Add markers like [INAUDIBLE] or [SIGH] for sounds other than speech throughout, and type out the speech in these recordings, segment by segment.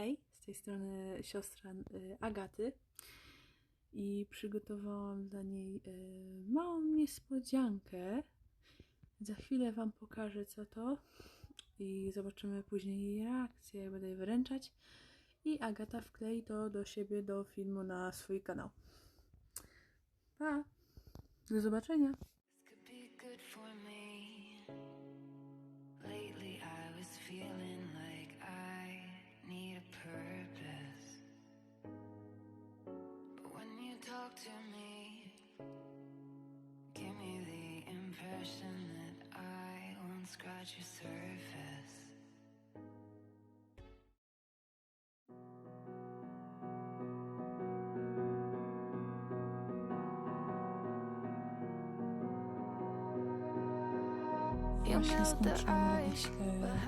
Hej, z tej strony siostra y, Agaty i przygotowałam dla niej y, małą niespodziankę. Za chwilę Wam pokażę co to i zobaczymy później jej reakcję, jak będę jej wyręczać. I Agata wklei to do siebie, do filmu na swój kanał. Pa! Do zobaczenia! To me, give me the impression that I won't scratch your surface. Właśnie skończyłam robić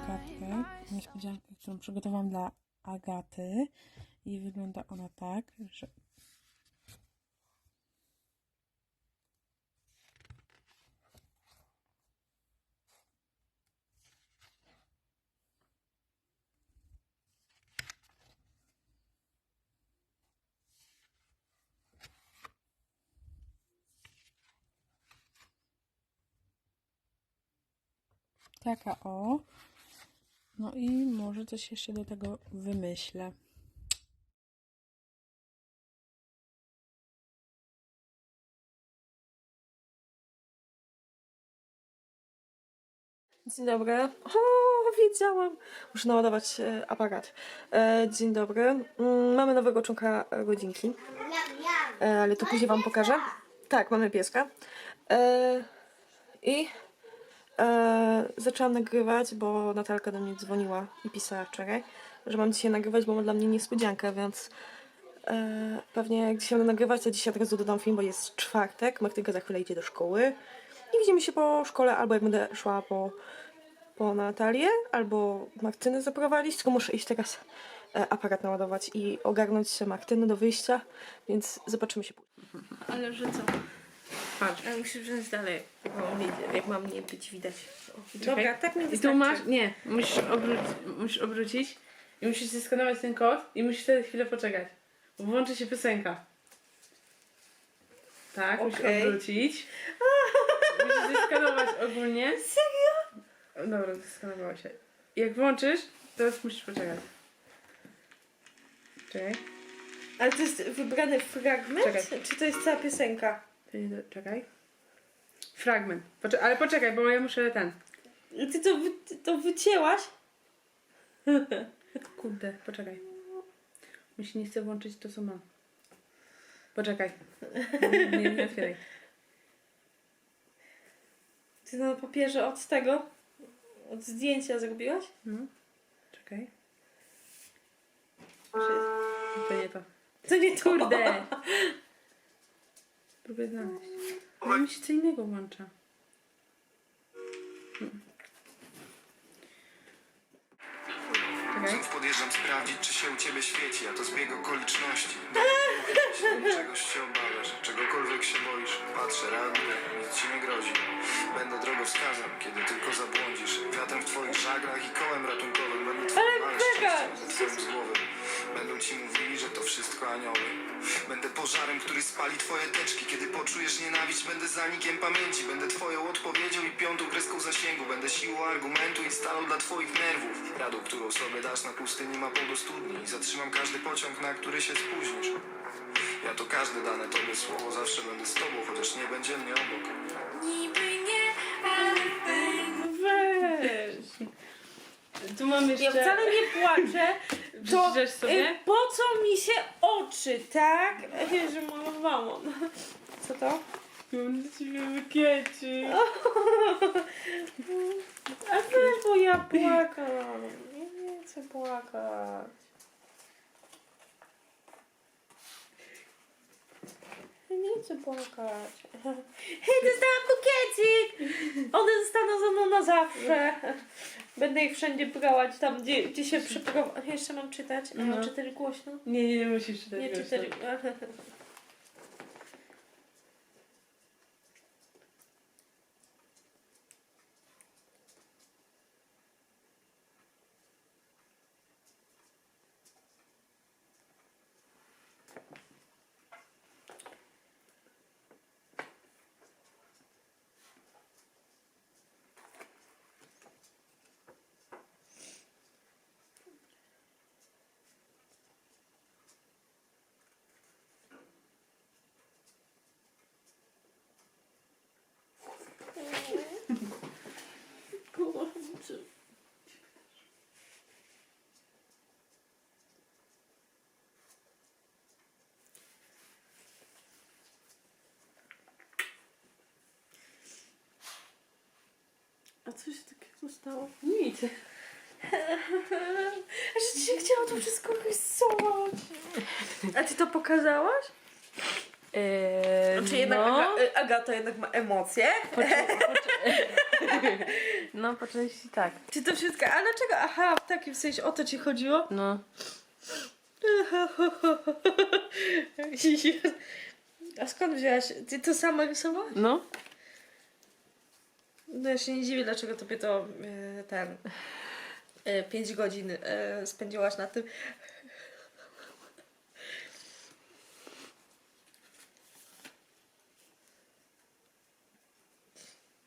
kartkę, niespodziankę, którą przygotowałam dla Agaty i wygląda ona tak, że taka o. No i może coś jeszcze do tego wymyślę. Dzień dobry. O, wiedziałam. Muszę naładować e, aparat. E, dzień dobry. Mm, mamy nowego członka rodzinki. E, ale to później wam pokażę. Tak, mamy pieska. I e, zaczęłam nagrywać, bo Natalka do mnie dzwoniła i pisała wczoraj, że mam dzisiaj nagrywać, bo ma dla mnie niespodziankę, więc e, pewnie jak dzisiaj będę nagrywać, to dzisiaj od razu dodam film, bo jest czwartek. Martyka za chwilę idzie do szkoły. I widzimy się po szkole, albo jak będę szła po, po Natalię, albo Martynę zaprowadzić, tylko muszę iść teraz e, aparat naładować i ogarnąć Martynę do wyjścia, więc zobaczymy się później. Ale że co? Patrz, Ale musisz wziąć dalej. o, widzę, jak mam nie być widać. O, Czekaj. Dobra, tak mi I tu wystarczy. masz, nie, musisz, obróć, musisz obrócić i musisz zeskanować ten kod i musisz wtedy chwilę poczekać. Bo włączy się piosenka. Tak, musisz Okej. obrócić. [LAUGHS] musisz zeskanować ogólnie. Serio? Dobra, zeskanowało się. Jak włączysz, teraz musisz poczekać. Czekaj, Ale to jest wybrany fragment? Czekaj. Czy to jest cała piosenka? Ty nie do- czekaj. Fragment. Poczek- ale poczekaj, bo ja muszę ten. Ty to, wy, ty to wycięłaś? [LAUGHS] Kurde, poczekaj. Mi się nie chce włączyć to, co mam. Poczekaj. Nie, nie, otwieraj. Ty na papierze od tego, od zdjęcia zrobiłaś? No. Czekaj. To nie to. To nie to. Kurde! [LAUGHS] Próbuję znaleźć. Ale mi się co innego włącza. Znów podjeżdżam sprawdzić, czy się u ciebie świeci, a to zbieg okoliczności. [LAUGHS] Czegoś się obawiasz, czegokolwiek się boisz. Patrzę, reaguję, nic ci nie grozi. Będę drogowskazem, kiedy tylko zabłądzisz. Wiatrem w twoich żaglach i kołem ratunkowym. Będę twoim Beka! ze twoim z głowy. Będą ci mówili, że to wszystko anioły. Będę pożarem, który spali twoje teczki. Kiedy poczujesz nienawiść, będę zanikiem pamięci. Będę twoją odpowiedzią i piątą kreską zasięgu. Będę siłą argumentu i stalą dla twoich nerwów. Radą, którą sobie dasz na pustyni mapą do studni. I zatrzymam każdy pociąg, na który się spóźnisz. Ja to każde dane tobie słowo, zawsze będę z tobą, chociaż nie będzie mnie obok. Niby nie, ale Weź. Tu mam jeszcze... Ja wcale nie płaczę. To Przeczytasz sobie? y, po co mi się oczy, tak? Że malowałam. [LAUGHS] Co to? Mam dla ciebie bukieci. [LAUGHS] A weź, bo ja płakam. Ja nie chcę płakać. Ja nie chcę płakać. [LAUGHS] Hej, dostałam bukiecik! One zostaną ze mną na zawsze. Będę ich wszędzie brać, tam gdzie, gdzie się przeprowadzę. Jeszcze mam czytać? A No. mam czytać głośno? Nie, nie, nie musisz czytać. Nie głośno. czytać. [LAUGHS] A co się takiego stało? Nic. [LAUGHS] A że ci się chciało to wszystko rysować. A ty to pokazałaś? Eee, Czy jednak no, Aga, y, Agata jednak ma emocje? [LAUGHS] no, po części tak. Czy to wszystko? A dlaczego? Aha, w takim sensie o to ci chodziło? No. [LAUGHS] A skąd wzięłaś? Ty to sama rysowałaś? No. No ja się nie dziwię, dlaczego tobie to e, ten... 5 godzin e, spędziłaś na tym.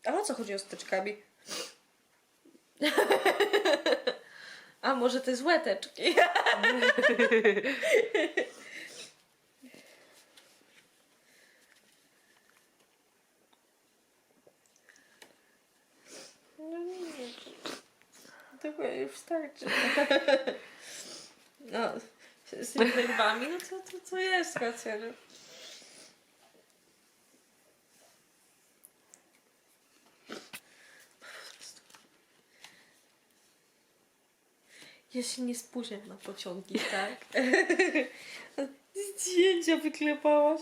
A o co chodzi z teczkami? [LAUGHS] A może te złe teczki? [LAUGHS] No nie, chyba już starczy. No, z tymi nerwami, no to, to, to jest racja, no. Ja się nie spóźniam na pociągi, tak? [LAUGHS] Zdjęcia wyklepałaś.